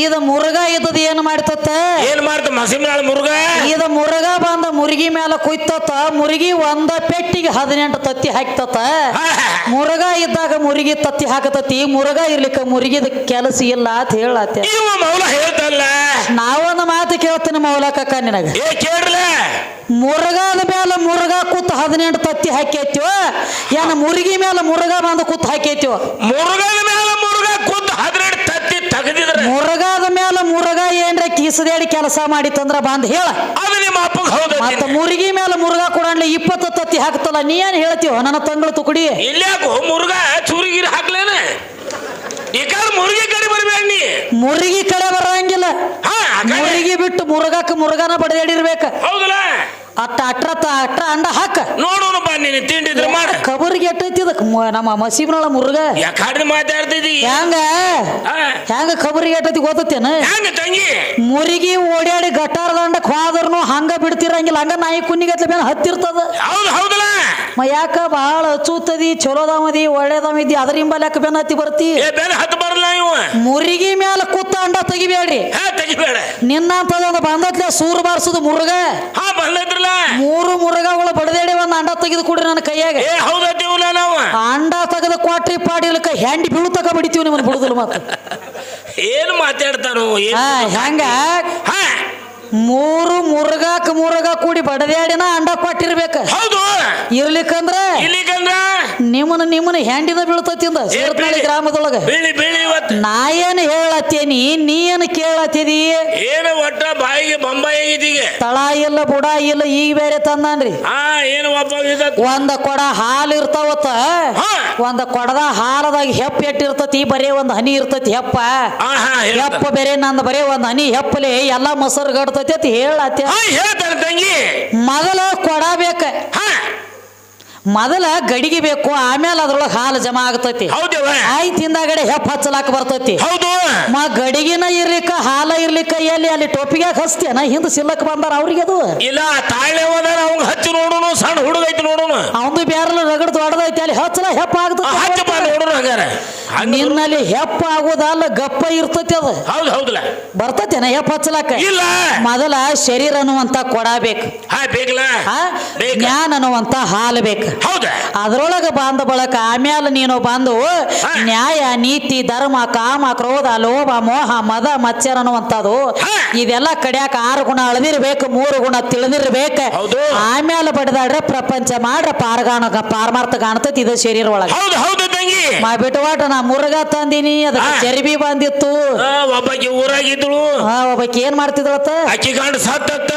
ಇದ ಮುರುಗ ಇದ್ದದ ಏನ್ ಮಾಡ್ತತ್ತ? ಏನ್ ಮಾಡ್ತ ಮಸಿಮ್ನಾಳ ಮುರುಗ ಇದ ಮುರುಗ ಬಂದ ಮುರುಗಿ ಮೇಲೆ ಕುಯ್ತತ್ತ ಮುರುಗಿ ಒಂದ ಪೆಟ್ಟಿಗೆ ಹದಿನೆಂಟು ತತ್ತಿ ಹಾಕ್ತತ್ತ. ಮುರುಗ ಇದ್ದಾಗ ಮುರುಗಿ ತತ್ತಿ ಹಾಕತತಿ ಮುರುಗ ಇರ್ಲಿಕ್ಕೆ ಮುರುಗಿದ ಕೆಲಸ ಇಲ್ಲ ಅಂತ ಹೇಳತ್ತೆ ಮೌಲ ಹೇಳ್ತಲ್ಲ. ನಾವೊಂದು ಮಾತು ಕೇಳ್ತೀನಿ ಮೌಲಕಕ್ಕ ನಿನಗ. ಏ ಕೇಳ್ರಲ್ಲ ಮುರುಗಾದ ಮೇಲೆ ಮುರುಗ ಕೂತ್ ಹದಿನೆಂಟು ತತ್ತಿ ಹಾಕೈತಿವ ಏನ ಮುರುಗಿ ಮೇಲೆ ಮುರುಗ ಬಂದು ಕೂತ್ ಹಾಕೈತಿವ ಮುರ್ಗದ ಮೇಲೆ ಮುರುಗ ಕೂತ್ ಹದಿನೆಂಟು ತೆಗೆದಿದ್ರ ಮುರುಗಾದ ಮೇಲೆ ಮುರುಗ ಏನ್ರ ಕಿಸದೇಡಿ ಕೆಲಸ ಮಾಡಿತ್ತಂದ್ರ ಬಂದ್ ಹೇಳ. ಅದು ನಿಮ್ಮ ಅಪ್ಪಗೆ ಹೌದು ಮತ್ತ ಮುರುಗಿ ಮೇಲೆ ಮುರುಗ ಕೊಡಣ್ಲಿ ಇಪ್ಪತ್ತು ತತ್ತಿ ಹಾಕ್ತಲ್ಲ ನೀ ಏನ್ ಹೇಳ್ತೀವ ನನ್ನ ತಂಗಳು ತುಕಡಿ ಇಲ್ಯಾಕೋ ಮುರುಗ ಚೂರಿಗಿರಿ ಹಾಕ್ಲೇನ? ಈ ಕಾಲ ಮುರುಗಿ ಕಡೆ ಬರ್ಬೇಡ ನೀ. ಮುರುಗಿ ಕಡೆ ಬರಂಗಿಲ್ಲ. ಹಾ ಮುರುಗಿ ಬಿಟ್ಟು ಮುರುಗಾಕ ಮುರುಗನ ಬಡದೇಡಿರ್ಬೇಕು. ಹೌದಲ್ಲ? ಅಟ್ಟ ಅಟ್ರ ತ ಅಟ್ರ ಅಂಡ ಹಾಕ. ನೋಡೋಣ ಬಾ ನೀನು ತಿಂಡಿದ್ರೆ ಮಾಡ. ಕಬರ್ಗೆ ಎಟ್ಟೈತಿ ಇದಕ್? ನಮ್ಮ ಮಸೀಬ್ನೊಳ ಮುರುಗ. ಯಾಕಾಡ್ರಿ ಮಾತಾಡ್ತಿದ್ದಿ ಹೆಂಗ? ಹೆಂಗ ಕಬರ್ಗೆ ಎಟ್ಟೈತಿ ಗೊತ್ತೇನ ಹೆಂಗ ತಂಗಿ? ಮುರುಗಿ ಓಡಾಡಿ ಗಟ್ಟಾರ ದಂಡಕ್ಕೆ ಹೋದ್ರನು ಹಂಗ ಬಿಡ್ತಿರಂಗಿಲ್ಲ. ಹಂಗ ನಾಯಿ ಕುನ್ನಿಗತ್ಲೆ ಬೇನ ಹತ್ತಿರ್ತದ. ಹೌದು ಹೌದಲ್ಲ. ಯಾಕ ಬಹಳ ಅಚೂತದಿ ಚಲೋದಾಮದಿ ಒಳ್ಳೇದಾಮದಿ ಅದ್ರ ಹಿಂಬಲ್ಯಾಕ ಬೆನ್ನ ಹತ್ತಿ ಬರ್ತಿ. ಹತ್ತು ಬರಲ್ಲ ಇವ. ಮುರುಗಿ ಮ್ಯಾಲ ಕೂತ ಅಂಡ ತೆಗಿಬೇಡ್ರಿ ಹಾ ತೆಗಿಬೇಡ. ನಿನ್ನಂತದ ಬಂದತ್ಲೆ ಸೂರು ಬಾರಿಸುದು ಮುರುಗ. ಹಾ ಬಂದೈತ್ರಲ್ಲ ಮೂರು ಮುರುಗಗಳು ಬಡದೇಡಿ ಒಂದು ಅಂಡ ತೆಗೆದು ಕೊಡ್ರಿ ನನ್ನ ಕೈಯಾಗ. ಏ ಹೌದತ್ತೀವಲ್ಲ ನಾವು? ಅಂಡ ತೆಗೆದು ಕೊಟ್ರಿ ಪಾಡಿಲಕ್ಕ ಹೆಂಡಿ ಬೀಳು ತಕ ಬಿಡ್ತೀವಿ ನಿಮ್ಮನ್ನ ಬಿಡುದಿಲ್ಲ ಮಾತು ಏನು ಮಾತಾಡ್ತಾರೋ ಏನ್ ಹಾ ಹೆಂಗ? ಹಾ. ಮೂರು ಮುರುಗಾಕ ಮುರುಗ ಕೂಡಿ ಬಡದೇಡಿನ ಅಂಡ ಕೊಟ್ಟಿರ್ಬೇಕ. ಹೌದು. ಇರ್ಲಿಕ್ಕಂದ್ರ ಇಲ್ಲಿಗಂದ್ರ ನಿಮ್ಮನ್ನ ನಿಮ್ಮನ್ನ ಹೆಂಡಿನ ಬೀಳ್ತತಿಂದ ಸೇರ್ತನಳ್ಳಿ ಗ್ರಾಮದೊಳಗ. ಬೀಳಿ ಬೀಳಿ ಇವತ್ತು ನಾ ಏನ್ ಹೇಳತ್ತೇನಿ ನೀ ಏನ್ ಕೇಳತ್ತಿದಿ? ಏನು ಒಟ್ಟ ಬಾಯಿಗೆ ಬೊಂಬಾಯಿ ಇದೀಗ ತಳ ಇಲ್ಲ ಬುಡ ಇಲ್ಲ ಈಗ ಬೇರೆ ತಂದಾನ್ರಿ. ಹಾ ಏನು ಒಬ್ಬ ಒಂದ ಕೊಡ ಹಾಲು ಇರ್ತಾವತ್ತ. ಹಾ. ಒಂದ ಕೊಡದ ಹಾಲದಾಗ ಹೆಪ್ಪ ಎಟ್ಟಿರ್ತತಿ ಬರೇ ಒಂದು ಹನಿ ಇರ್ತತಿ ಹೆಪ್ಪ. ಹೆಪ್ಪ ಬೇರೆ ನಂದು ಬರೇ ಒಂದ್ ಹನಿ ಹೆಪ್ಪಲೆ ಎಲ್ಲಾ ಮೊಸರು ಗಡ್ತತಿ ಅಂತ ಹೇಳತ್ತೆ. ಹಾ ಕೊಡಬೇಕ. ಮೊದಲ ಗಡಿಗೆ ಬೇಕು ಆಮೇಲೆ ಅದ್ರೊಳಗೆ ಹಾಲು ಜಮಾ ಆಗ್ತೈತಿ. ಆಯ್ ಆಯ್ತು ಹಿಂದಾಗಡೆ ಹೆಪ್ಪ ಹಚ್ಚಲಾಕ ಬರ್ತೈತಿ. ಹೌದು. ಮ ಗಡಿಗಿನ ಇರ್ಲಿಕ್ಕ ಹಾಲ ಇರ್ಲಿಕ್ಕ ಎಲ್ಲಿ ಅಲ್ಲಿ ಟೋಪಿಗೆ ಹಚ್ತೇನ ಹಿಂದ ಸಿಲ್ಲಕ್ ಬಂದಾರ ಅವ್ರಿಗೆ ಅದು. ಇಲ್ಲ ತಾಳೆ ಹೋದಾರ ಅವಂಗ ಹಚ್ಚಿ ನೋಡೋಣ ಸಣ್ಣ ಹುಡುಗ ಐತಿ ನೋಡೋಣ ಅವಂದು ಬ್ಯಾರಲ್ಲ ರಗಡ್ ದೊಡ್ಡದೈತಿ ಅಲ್ಲಿ ಹಚ್ಚಲ ಹೆಪ್ಪ ಆಗ್ತದ ನೋಡೋಣ ಹಂಗಾರ. ನಿನ್ನಲ್ಲಿ ಹೆಪ್ಪ ಆಗೋದಲ್ಲ ಗಪ್ಪ ಇರ್ತೈತಿ ಅದು. ಹೌದು ಹೌದಲ್ಲ ಬರ್ತತೇನ ಹೆಪ್ಪ ಹಚ್ಚಲಾಕ ಇಲ್ಲ. ಮೊದಲ ಶರೀರ ಅನ್ನುವಂತ ಕೊಡಬೇಕು? ಬೇಕ. ಜ್ಞಾನ ಅನ್ನುವಂತ ಹಾಲು ಬೇಕು. ಹೌದ. ಅದ್ರೊಳಗ ಬಂದ ಬಳಕ ಆಮ್ಯಾಲ ನೀನು ಬಂದು ನ್ಯಾಯ ನೀತಿ ಧರ್ಮ ಕಾಮ ಕ್ರೋಧ ಲೋಭ ಮೋಹ ಮದ ಮತ್ಸರ ಅನ್ನುವಂಥದ್ದು ಇದೆಲ್ಲ ಕಡಿಯಾಕ ಆರು ಗುಣ ಅಳದಿರ್ಬೇಕು ಮೂರು ಗುಣ ತಿಳಿದಿರ್ಬೇಕು. ಆಮ್ಯಾಲ ಆಮೇಲೆ ಬಡದಾಡ್ರೆ ಪ್ರಪಂಚ ಮಾಡ್ರ ಪಾರ್ಗಾಣ ಪಾರಮಾರ್ಥ ಕಾಣ್ತೈತಿ ಇದು ಶರೀರ ಒಳಗ. ಹೌದು ಹೌದು ತಂಗಿ. ಮಾ ಬಿಟ್ಟುವಾಟ ನಾ ಮುರುಗ ತಂದಿನಿ ಅದಕ್ಕೆ. ಚರ್ಬಿ ಬಂದಿತ್ತು. ಒಬ್ಬಕಿ ಊರಾಗಿದ್ಳು. ಹಾ ಒಬ್ಬಾಕಿ ಏನ್ ಮಾಡ್ತಿದ್ರತ್ತ ಅಕ್ಕಿ ಗಂಡ ಸತ್ತತ್ತ.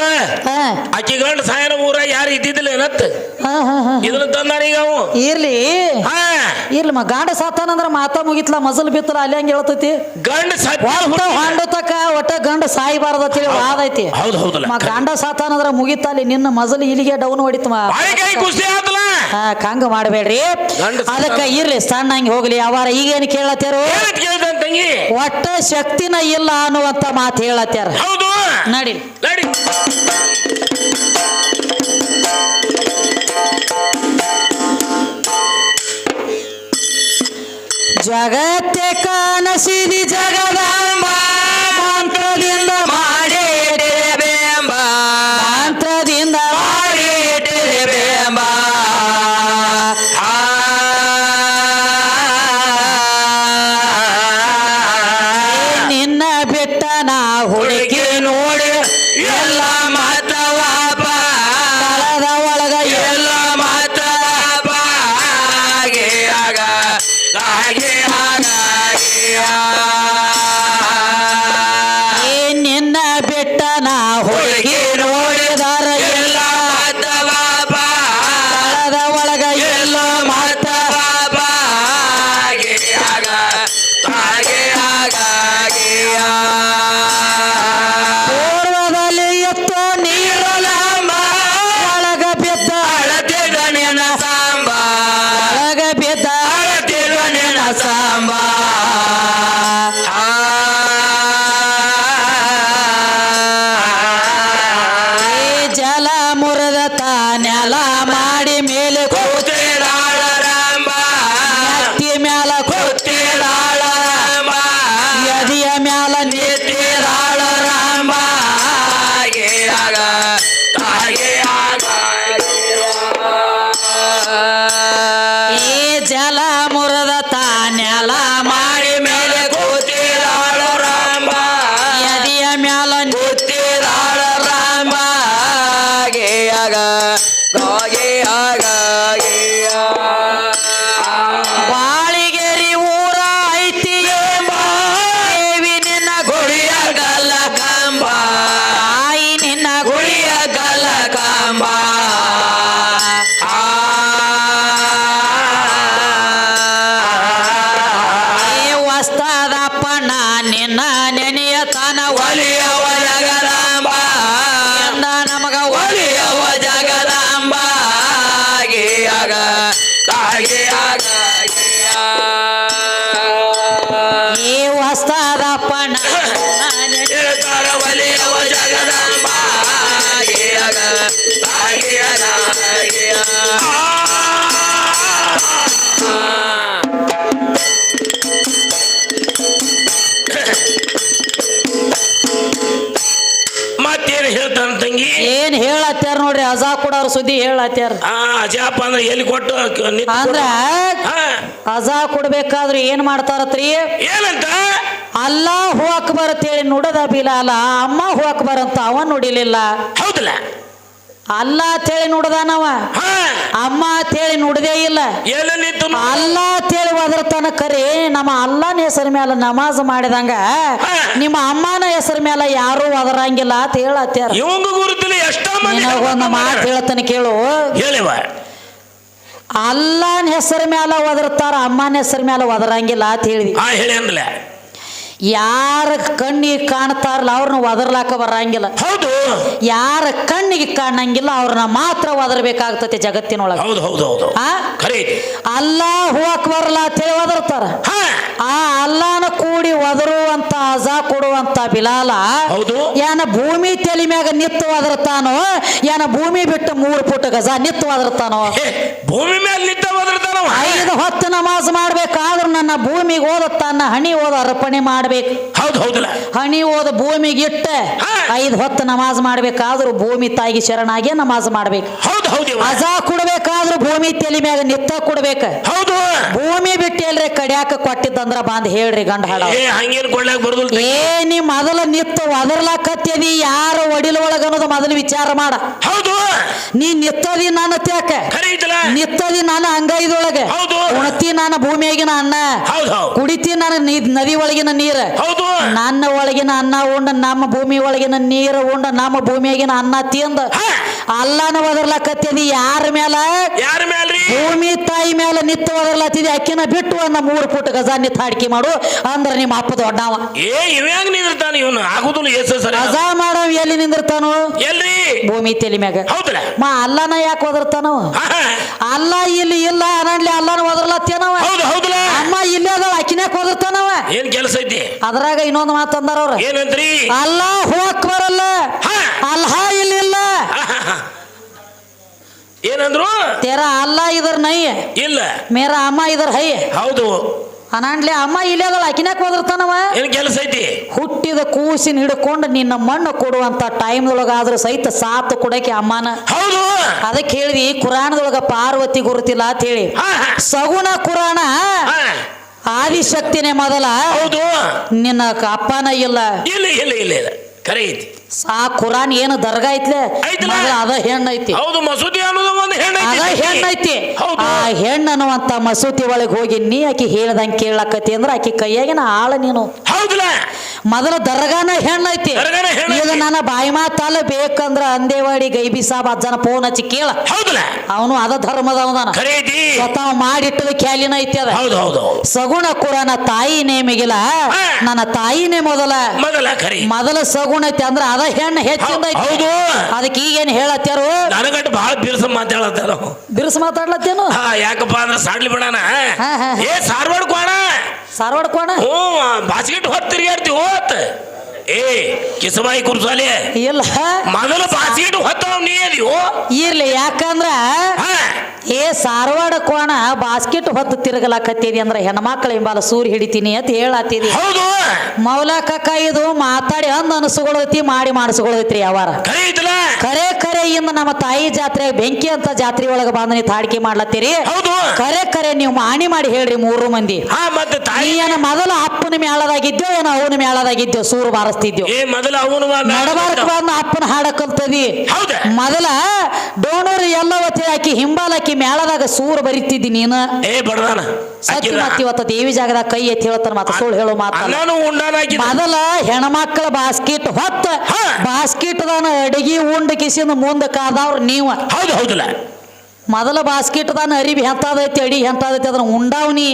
ಹಾ. ಅಕ್ಕಿ ಗಂಡ ಸಾಯನ ಊರಾಗ ಯಾರು ಇದ್ದಿದ್ದಿಲ್ಲ ಏನತ್ತ? ಇದನ್ನ ಇರ್ಲಿ. ಇರ್ಲಿ ಮ ಗಾಂಡ ಸಾತಾನಂದ್ರ ಮಾತಾ ಮುಗಿತ್ಲ ಮಜಲ್ ಬಿತ್ತಲ ಅಲ್ಲಿ ಹಂಗ ಹೇಳ್ತೈತಿ. ಗಂಡ ಒಟ್ಟ ಹೊಂಡತಕ್ಕ ಒಟ್ಟ ಗಂಡ ಸಾಯ್ಬಾರ್ದ ಅಂತೇಳಿ ವಾದ ಐತಿ. ಹೌದು ಹೌದಲ್ಲ ಮ ಗಂಡ ಸಾತಾನಂದ್ರ ಮುಗಿತಲ್ಲಿ ನಿನ್ನ ಮಜಲ್ ಇಲ್ಲಿಗೆ ಡೌನ್ ಹೊಡಿತ ಆತಲ್ಲ ಕಂಗ ಮಾಡಬೇಡ್ರಿ. ಅದಕ್ಕ ಇರ್ಲಿ ಸಣ್ಣ ಹಂಗೆ ಹೋಗ್ಲಿ. ಅವಾರ ಈಗೇನು ಕೇಳತ್ತಾರು ಒಟ್ಟ ಶಕ್ತಿನ ಇಲ್ಲ ಅನ್ನುವಂತ ಮಾತು ಹೇಳತ್ತಾರ ಹೌದು. ನಡಿ ನಡಿ. ಜಗತ್ತೆ ಕಾಣಸಿದಿ ಜಗದಾಂಬ. ಮ್ಯಾಲ ನೀ ಸುದ್ದಿ ಹೇಳತ್ಯಾರ. ಆ ಅಜಾಪ ಅಂದ್ರೆ ಎಲ್ಲಿ ಕೊಟ್ಟು ನಿಂತ್ ಅಂದ್ರ ಹಾ, ಅಜಾ ಕೊಡ್ಬೇಕಾದ್ರೆ ಏನ್ ಮಾಡ್ತಾರತ್ರಿ? ಏನಂತ? ಅಲ್ಲ ಹೂ ಅಕ್ಬರ್ ಅಂತೇಳಿ ನುಡದ ಬಿಲಾಲ ಅಮ್ಮ ಹೂ ಅಕ್ಬರ್ ಅಂತ ಅವ ನುಡಿಲಿಲ್ಲ. ಹೌದಲ್ಲ? ಅಲ್ಲ ಅಂತೇಳಿ ನುಡ್ದಾನವ. ನಾವ ಅಮ್ಮ ಅಂತೇಳಿ ನೋಡದೇ ಇಲ್ಲ. ಅಲ್ಲ ಅಂತೇಳಿ ಒದರ್ತಾನ ಕರೆ ನಮ್ಮ ಅಲ್ಲನ ಹೆಸರ ಮೇಲೆ ನಮಾಜ್ ಮಾಡಿದಂಗ ನಿಮ್ಮ ಅಮ್ಮನ ಹೆಸರ ಮೇಲೆ ಯಾರು ಒದರಂಗಿಲ್ಲ ಅಂತ ಹೇಳತ್ತಾರ ನಿನಗೊಂದು ಮಾತು ಹೇಳ್ತಾನೆ ಕೇಳು. ಹೇಳಿವ. ಅಲ್ಲನ ಹೆಸರ ಮೇಲೆ ಒದರ್ತಾರ ಅಮ್ಮನ ಹೆಸರ ಮೇಲೆ ಒದರಂಗಿಲ್ಲ ಅಂತ ಹೇಳಿದ್ವಿ ಯಾರ ಕಣ್ಣಿಗೆ ಕಾಣ್ತಾರಲ್ಲ ಅವ್ರನ್ನ ಒದರ್ಲಾಕ ಬರಂಗಿಲ್ಲ. ಹೌದು. ಯಾರ ಕಣ್ಣಿಗೆ ಕಾಣಂಗಿಲ್ಲ ಅವ್ರನ್ನ ಮಾತ್ರ ಒದರ್ಬೇಕಾಗ್ತತಿ ಜಗತ್ತಿನೊಳಗೆ. ಹೌದು ಹೌದು ಹೌದು ಆ? ಕರೆ ಐತಿ ಅಲ್ಲ ಹೋಗಕ್ ಬರಲ್ಲ ಅಂತೇಳಿ ಒದರ್ತಾರ. ಹಾ. ಆ ಅಲ್ಲಾನ ಕೂಡಿ ಒದರುವಂತ ಅಜಾ ಕೊಡುವಂತ ಬಿಲಾಲ ಹೌದು. ಏನ ಭೂಮಿ ತಲೆ ಮ್ಯಾಗ ನಿತ್ತು ಒದರ್ತಾನೋ ಏನ ಭೂಮಿ ಬಿಟ್ಟು ಮೂರು ಫುಟ್ ಗಜ ನಿತ್ತು ಒದರ್ತಾನೋ. ಭೂಮಿ ಮೇಲೆ ನಿಂತ ಐದು ಹೊತ್ತು ನಮಾಜ್ ಮಾಡ್ಬೇಕಾದ್ರೂ ನನ್ನ ಭೂಮಿಗೆ ಓದ ತನ್ನ ಹಣಿ ಓದ ಅರ್ಪಣೆ ಮಾಡ್ಬೇಕು. ಹೌದು ಹೌದಲ್ಲ. ಹಣಿ ಓದ ಭೂಮಿಗೆ ಇಟ್ಟ. ಐದು ಹೊತ್ತು ನಮಾಜ್ ಮಾಡ್ಬೇಕಾದ್ರೂ ಭೂಮಿ ತಾಯಿಗೆ ಶರಣಾಗಿ ನಮಾಜ್ ಮಾಡ್ಬೇಕು. ಹೌದು ಹೌದು ಅಜಾ ಕೊಡ್ಬೇಕಾದ್ರೂ ಭೂಮಿ ತಲೆ ಮ್ಯಾಗ ನಿತ್ತ ಕೊಡ್ಬೇಕು. ಹೌದು. ಭೂಮಿ ಬಿಟ್ಟಿ ಅಲ್ರಿ ಕಡ್ಯಾಕ ಕೊಟ್ಟಿದ್ದಂದ್ರ ಬಂದ್ ಹೇಳ್ರಿ ಗಂಡ ಹಾಡ ಏ ಹಂಗೇನ್ ಕೊಡ್ಲಾಕ್ ಬರುದಿಲ್ಲ ಏ ನೀ ಮೊದಲ ನಿತ್ತು ಒದರ್ಲಾಕತ್ಯದಿ ಯಾರು ಒಡಿಲ ಒಳಗ ಅನ್ನೋದು ಮೊದಲು ವಿಚಾರ ಮಾಡ. ಹೌದು. ನೀ ನಿತ್ತದಿ ನಾನು ತ್ಯಾಕ. ನಿತ್ತದಿ ನಾನು ಅಂಗೈದೊಳಗೆ. ಹೌದು. ಉಣತಿ ನನ್ನ ಭೂಮಿಯಾಗಿನ ಅನ್ನ. ಕುಡಿತಿ ನಾನು ನೀ- ನದಿ ಒಳಗಿನ ನೀರ. ಹೌದು. ನನ್ನ ಒಳಗಿನ ಅನ್ನ ಉಂಡ ನಮ್ಮ ಭೂಮಿ ಒಳಗಿನ ನೀರ ಉಂಡ ನಮ್ಮ ಭೂಮಿಯಾಗಿನ ಅನ್ನ ತಿಂದ. ಅಲ್ಲನ ಒದರ್ಲಾಕತ್ಯದಿ ಯಾರ ಮೇಲ ಯಾರ ಭೂಮಿ ತಾಯಿ ಮೇಲೆ ನಿತ್ತು ಒದರ್ಲಾತಿದಿ ಅಕ್ಕಿನ ಬಿಟ್ಟು ಅನ್ನ ಮೂರು ಫುಟ್ ಗಜ ನಿತ್ತ ಅಡಿಕೆ ಮಾಡು ಅಂದ್ರ ನಿಮ್ಮ ಅಪ್ಪ ದೊಡ್ಡವ. ಏ ಇವ್ಯಾಂಗ ನಿಂದಿರ್ತಾನ ಇವನು? ಆಗುದಿಲ್ಲ ಸರಿ ಗಜ ಮಾಡವ್ ಎಲ್ಲಿ ನಿಂದಿರ್ತಾನು? ಎಲ್ರಿ? ಭೂಮಿ ತೆಲಿ ಮ್ಯಾಗ. ಹೌದಲ್ಲ ಮಾ ಅಲ್ಲನ ಯಾಕೆ ಒದರ್ತಾನವ. ಅಲ್ಲ ಇಲ್ಲಿ ಇಲ್ಲ ಅನಡ್ಲಿ ಅಲ್ಲನ ಒದರ್ಲತ್ತೇನವ? ಹೌದು ಹೌದಲ್ಲ ಅಮ್ಮ ಇಲ್ಲೇ ಅದ ಅಕ್ಕಿನ್ಯಾಕ ಒದರ್ತಾನವ? ಏನ್ ಕೆಲಸ ಐತಿ? ಅದ್ರಾಗ ಇನ್ನೊಂದು ಮಾತಂದಾರ ಅವ್ರ. ಏನಂತ್ರಿ ಅಲ್ಲ ಹೋಗಕ್ ಬರಲ್ಲ. ಅಲ್ಹ ಇಲ್ಲಿಲ್ಲ. ಏನಂದ್ರು? ತೇರ ಅಲ್ಲ ಇದ್ರ ನೈ. ಇಲ್ಲ. ಮೇರ ಅಮ್ಮ ಇದ್ರ ಹೈ. ಹೌದು. ಅನಾಂಡ್ಲಿ ಅಮ್ಮ ಇಲ್ಲೇ ಅದಳ ಅಕಿನ್ಯಾಕ ಹೋದಿರ್ತಾನವ ಏನ್ ಕೆಲಸ ಐತಿ? ಹುಟ್ಟಿದ ಕೂಸಿನ ಹಿಡ್ಕೊಂಡು ನಿನ್ನ ಮಣ್ಣು ಕೊಡುವಂತ ಟೈಮ್ದೊಳಗಾದ್ರೂ ಸಹಿತ ಸಾತು ಕೊಡಕ್ಕೆ ಅಮ್ಮನ. ಹೌದು. ಅದಕ್ಕೆ ಹೇಳಿದ್ವಿ ಕುರಾಣದೊಳಗ ಪಾರ್ವತಿ ಗುರುತಿಲ್ಲ ಅಂತ ಹೇಳಿ. ಸಗುಣ ಕುರಾಣ ಆದಿಶಕ್ತಿನೇ ಮೊದಲ. ಹೌದು. ನಿನ್ನ ಅಪ್ಪನ ಇಲ್ಲ ಇಲ್ಲ ಇಲ್ಲ ಇಲ್ಲ. ಖರೆ ಐತಿ. ಆ ಕುರಾನ್ ಏನು ದರ್ಗಾ ಐತ್ಲೆ? ಐತಲ್ಲ? ಅದ ಹೆಣ್ಣು ಐತಿ. ಹೌದು ಮಸೂದಿ ಅನ್ನೋದು ಒಂದು ಹೆಣ್ಣು ಅದ ಹೆಣ್ಣು ಐತಿ. ಹೌದು. ಆ ಹೆಣ್ಣು ಅನ್ನುವಂತ ಮಸೂತಿ ಒಳಗೆ ಹೋಗಿ ನೀ ಆಕಿ ಹೇಳ್ದಂಗೆ ಕೇಳಕತಿ ಅಂದ್ರೆ ಆಕಿ ಕೈಯಾಗಿನ ಆಳ ನೀನು. ಹೌದಲ್ಲ ಮೊದಲ ದರ್ಗಾನ ಹೆಣ್ಣು ಐತಿ ದರ್ಗಾನ ಹೆಣ್ಣ್ ಈಗ ಐತಿ. ನನ್ನ ಬಾಯಿ ಮಾತಲ್ಲ ಬೇಕಂದ್ರ ಅಂದೇವಾಡಿ ಗೈಬಿ ಸಾಬ್ ಅಜ್ಜನ ಫೋನ್ ಹಚ್ಚಿ ಕೇಳ. ಹೌದಲ್ಲ? ಅವನು ಅದ ಧರ್ಮದ ಅವನ. ಖರೆ ಐತಿ ಸ್ವತಃ ಮಾಡಿಟ್ಟದ ಕ್ಯಾಲಿನ ಐತಿ ಅದ. ಹೌದು ಹೌದು ಸಗುಣ ಕುರನ ತಾಯಿ ನೇಮಿಗಿಲ್ಲ ಹಾ. ನನ್ನ ತಾಯಿನೇ ಮೊದಲ. ಮೊದಲ ಖರೆ ಮೊದಲ ಸಗುಣ ಐತಿ ಅಂದ್ರ ಅದ ಹೆಣ್ಣು ಹೆಚ್ಚಿಂದ ಐತಿ. ಹೌದು. ಅದಕ್ಕೆ ಈಗೇನ್ ಹೇಳತ್ಯಾರು? ನನಗಟ್ಟು ಬಹಳ ಬಿರುಸ ಮಾತಾಡತ್ತಾರ ಬಿರುಸು ಮಾತಾಡ್ಲತ್ತೇನು? ಹಾ ಯಾಕಪ್ಪ ಅಂದ್ರೆ ಸಾಡ್ಲಿ ಬಿಡಣ. ಹಾ, ಹಾ. ಏ ಸಾರ್ವಾಡ್ ಕೋಣ ಸಾರವಾಡ ಕೋಣ? ಹ್ಞೂ ಬಾಸ್ಕೆಟ್ ಹೊತ್ತು ತಿರುಗಾಡ್ತಿ ಹೋತ್. ಏ ಕಿಸಬಾಯಿ ಕುರ್ಸಾಲಿ. ಇಲ್ಲ. ಮೊದಲು ಬಾಸ್ಕೆಟ್ ಹೊತ್ತವ್ ನೀ ಅದೀವೋ ಇರ್ಲಿ ಯಾಕಂದ್ರ ಹಾ? ಏ ಸಾರವಾಡ ಕೋಣ ಬಾಸ್ಕೆಟ್ ಹೊತ್ತು ತಿರುಗಲಾಕತ್ತೀರಿ ಅಂದ್ರ ಹೆಣ್ಮಕ್ಳ ಹಿಂಬಾಲ ಸೂರಿ ಹಿಡಿತೀನಿ ಅಂತ ಹೇಳತ್ತೀರಿ ಹೌದು. ಮೌಲ ಕಕ್ಕ ಇದು ಮಾತಾಡಿ ಅಂದ್ ಅನಸುಗೊಳೈತಿ ಮಾಡಿ ಮಾಡಿಸ್ಕೊಳೈತ್ರಿ ಯಾವಾರ. ಕರೆ ಕರೆ ಇಂದ ನಮ್ಮ ತಾಯಿ ಜಾತ್ರೆ ಬೆಂಕಿ ಅಂತ ಜಾತ್ರೆ ಒಳಗ ಬಂದ ನೀವು ತಾಡಿಕೆ ಮಾಡ್ಲತ್ತೀರಿ. ಹೌದು. ಕರೆ ಕರೆ ನೀವು ಮಾಣಿ ಮಾಡಿ ಹೇಳ್ರಿ ಮೂರು ಮಂದಿ. ಏನ ಮೊದಲು ಅಪ್ಪನ ಮೇಳದಾಗಿದ್ಯೋ ಏನ ಅವನ ಮೇಳದಾಗಿದ್ಯೋ ಸೂರು ಬಾರಿಸ್ತಿದ್ಯೋ? ನಡಬಾರಕ್ ಬಂದ ಅಪ್ಪನ ಹಾಡಕ್ಕಂತದಿ. ಮೊದಲ ಹೌದ. ಮೊದಲ ಒತ್ತಿ ಎಲ್ಲವತ್ತಿ ಹಾಕಿ ಹಿಂಬಾಲಕ್ಕಿ ಮೇಳದಾಗ ಸೂರು ಬರಿತಿದ್ದಿ ನೀನು? ಏ ಬಡದಾನ ಸತ್ಯ ಮತ್ತ ಇವತ್ತ ದೇವಿ ಜಾಗದಾಗ ಕೈ ಎತ್ತಿ ಹೇಳ್ತಾನ ಮಾತ ಸುಳ್ಳು ಹೇಳೋ ಉಂಡಾನಾಕಿ ಮೊದಲ ಹೆಣ್ಮಕ್ಳ ಬಾಸ್ಕೆಟ್ ಹೊತ್ತ. ಬಾಸ್ಕೆಟ್ ದಾನ ಅಡಿಗೆ ಉಂಡ ಕಿಸಿನ ಮುಂದ ಕಾದವ್ರ ನೀವ. ಹೌದು ಹೌದಲ್ಲ. ಮೊದಲ ಬಾಸ್ಕೆಟ್ದಾನ ಅರಿವಿ ಹೆಂತಾದೈತಿ ಅಡಿ ಹೆಂತಾದೈತಿ ಅದನ್ನ ಉಂಡಾವ್ನಿ.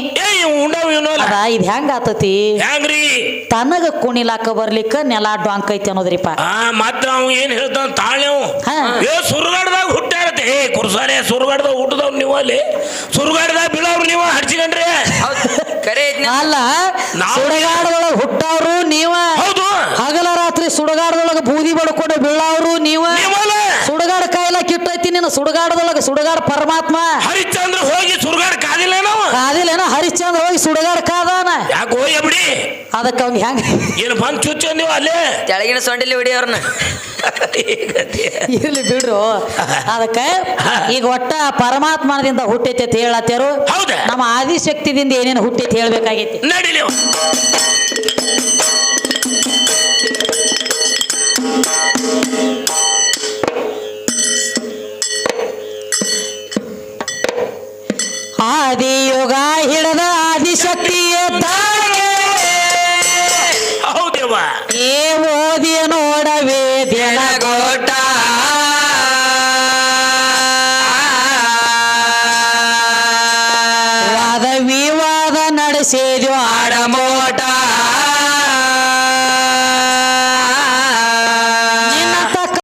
ಅದ ಇದು ಹೆಂಗ ಆತತಿ? ಹೆಂಗ್ರಿ? ತನಗ ಕುಣಿಲಾಕ ಬರ್ಲಿಕ್ಕ ನೆಲ ಡಾಂಕ್ ಐತಿ ಅನ್ನೋದ್ರಿಪ್ಪ ಆ ಮಾತ್ರ ಅವ್ ಏನ್ ಹೇಳ್ತಾನ ತಾಳ್ಯವ್ ಹಾ. ಏ ಸುರುಗಾಡ್ದಾಗ ಹುಟ್ಟಾರತ್ತೆ ಏ ಕುರ್ಸಾಲೆ ಸುರುಗಾಡ್ದಾಗ ಹುಟ್ಟದವ್ ನೀವು ಅಲ್ಲಿ? ಸುರುಗಾಡ್ದಾಗ ಬೀಳವ್ರು ನೀವು ಹಡ್ಸಿಕೊಂಡ್ರಿ ಹೌದು ಕರೆ ಐತ್ನ. ಅಲ್ಲ ನಾವು- ಸುಡಗಾಡದೊಳಗ ಹುಟ್ಟವ್ರು ನೀವ. ಹೌದು. ಹಗಲ ರಾತ್ರಿ ಸುಡಗಾಡದೊಳಗ ಬೂದಿ ಬಡ್ಕೊಂಡು ಬೀಳವ್ರು ನೀವ ನೀವಲ್ಲ ಸುಡಗಾಡ ಕಾಯಿಲ ನಿನ್ನ ಸುಡಗಾಡದೊಳಗ ಸುಡಗಾಡ ಪರಮಾತ್ಮ. ಹರಿಶ್ಚಂದ್ರ ಹೋಗಿ ಸುಡುಗಾಡ ಕಾದಿಲ್ಲ ನಾವು ಕಾದಿಲ್ಲೇನ ಹರಿಶ್ಚಂದ್ರ ಹೋಗಿ ಸುಡಗಾಡ ಕಾದಾನ. ಯಾಕೆ ಹೋಗಿ ಬಿಡಿ? ಅದಕ್ಕೆ ಅವ್ನ್ ಹೆಂಗ ಏನು ಬಂದು ಚುಚ್ಚು ನೀವು ಅಲ್ಲೇ? ಕೆಳಗಿನ ಸೊಂಡಿಲಿ ಬಿಡಿ ಅವ್ರನ್ನ. ಇರ್ಲಿ ಬಿಡ್ರು. ಅದಕ್ಕೆ ಈಗ ಒಟ್ಟ ಪರಮಾತ್ಮನದಿಂದ ಹುಟ್ಟೈತೆ ಅಂತ ಹೇಳತ್ತೇರು ಹೌದಾ? ನಮ್ಮ ಆದಿಶಕ್ತಿದಿಂದ ಏನೇನು ಹುಟ್ಟೈತೆ ಹೇಳ್ಬೇಕಾಗೈತಿ. ನಡಿಲಿ